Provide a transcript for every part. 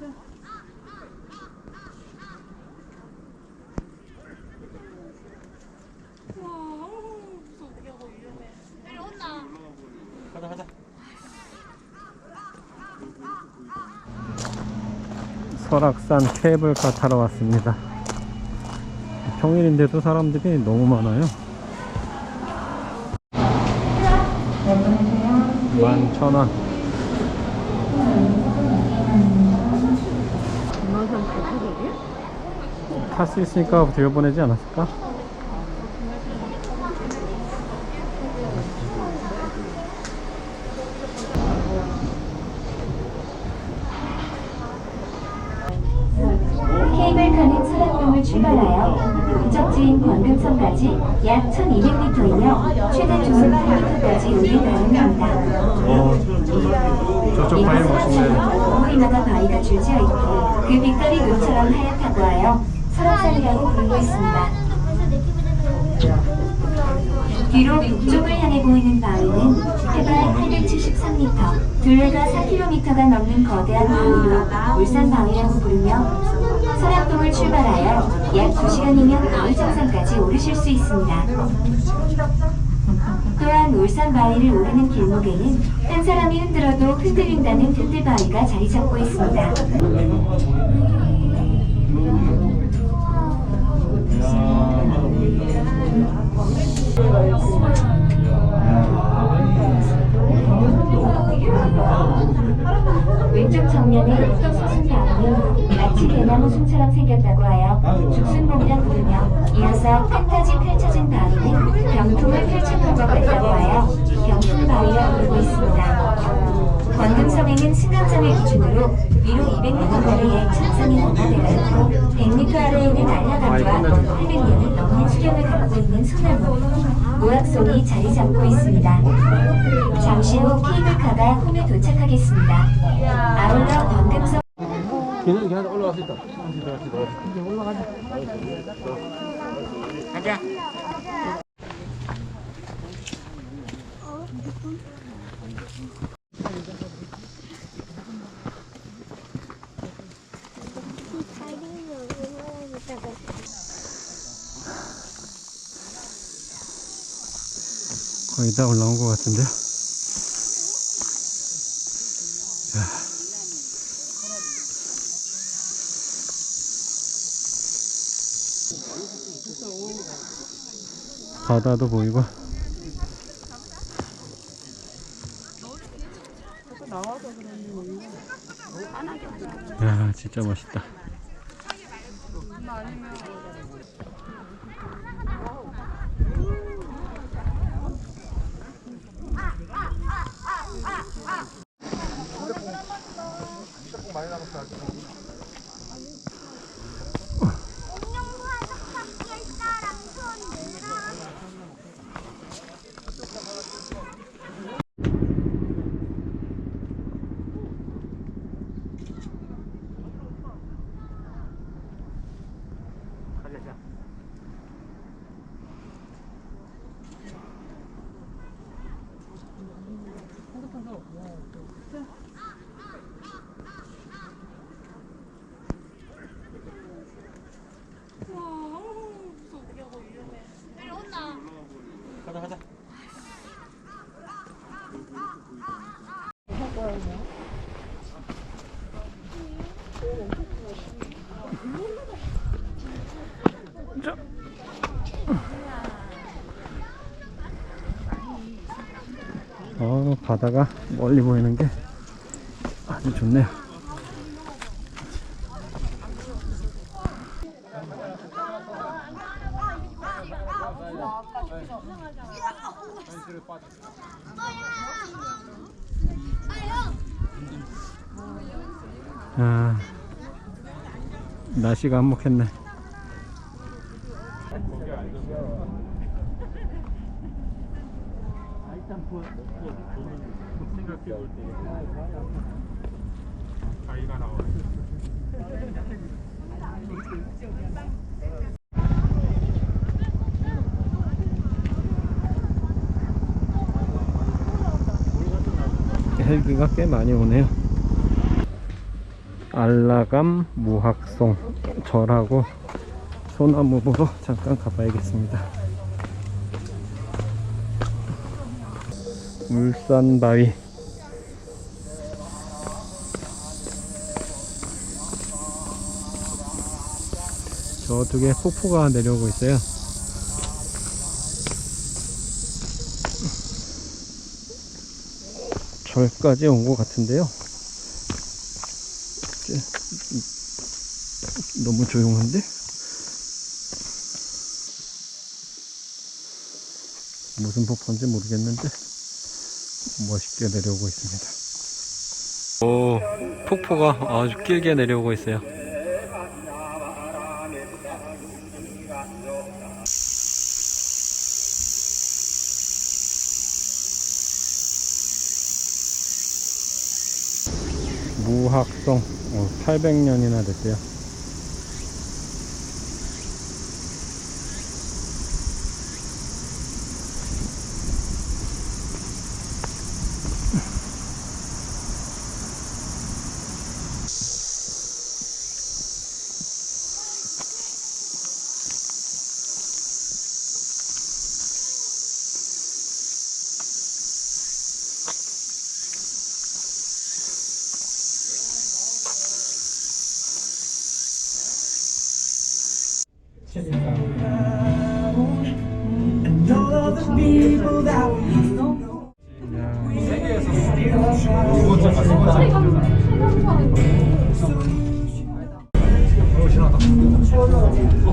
가자 설악산 케이블카 타러 왔습니다. 평일인데도 사람들이 너무 많아요. 만천원. 탈 수 있으니까 들여보내지 않았을까? 케이블카는 설악동을 출발하여 목적지인 광금성까지 약 1200m이며 최대 조속 8m까지 우리 가능합니다. 어, 저쪽 바위 멋있네. 우리마다 바위가 줄지어 있고 그 빛깔이 눈처럼 하얗다고 하여 설악산이라고 부르고 있습니다. 뒤로 북쪽을 향해 보이는 바위는 해발 873m, 둘레가 4km가 넘는 거대한 바위로 울산 바위라고 부르며 설악동을 출발하여 약 2시간이면 바위 정상까지 오르실 수 있습니다. 또한 울산 바위를 오르는 길목에는 한 사람이 흔들어도 흔들린다는 흔들바위가 자리 잡고 있습니다. 800년이 넘는 수령을 갖고 있는 소나무, 무악송이 자리 잡고 있습니다. 잠시 후 케이블카가 홈에 도착하겠습니다. 아울러 권금성 걔는 걔한테 올라갈 수 있다. 거의 다 올라온 것 같은데요. 바다도 보이고. 야, 진짜 멋있다. 가자 가자. 자. 어, 바다가 멀리 보이는 게 아주 좋네요. 아, 날씨가 한몫했네. 커피 올 때. 가위가 나와. 헬기가 꽤 많이 오네요. 알라감 무학송 절하고 소나무 보러 잠깐 가봐야겠습니다. 울산바위 저쪽에 폭포가 내려오고 있어요. 절까지 온 것 같은데요. 너무 조용한데? 무슨 폭포인지 모르겠는데 멋있게 내려오고 있습니다. 오, 폭포가 아주 길게 내려오고 있어요. 무학성 800년이나 됐대요.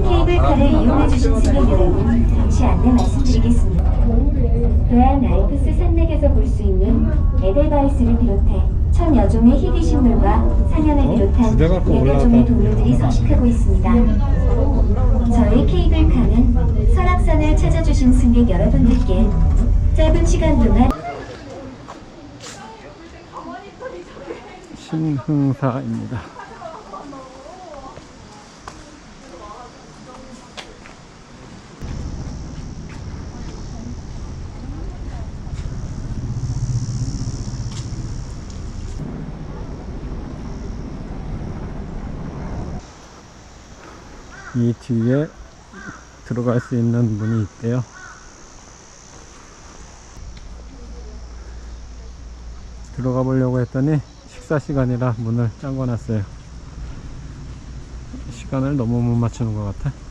케이블카를 이용해주신 승객 여러분, 잠시 안내 말씀드리겠습니다. 도안 알프스 산맥에서 볼 수 있는 에델바이스를 비롯해 천 여 종의 희귀식물과 상현을 어? 비롯한 여러 종의. 동물들이 서식하고 있습니다. 저희 케이블카는 설악산을 찾아주신 승객 여러분들께 짧은 시간 동안 신흥사입니다. 이 뒤에 들어갈 수 있는 문이 있대요. 들어가 보려고 했더니 식사 시간이라 문을 잠궈 놨어요. 시간을 너무 못 맞추는 것 같아.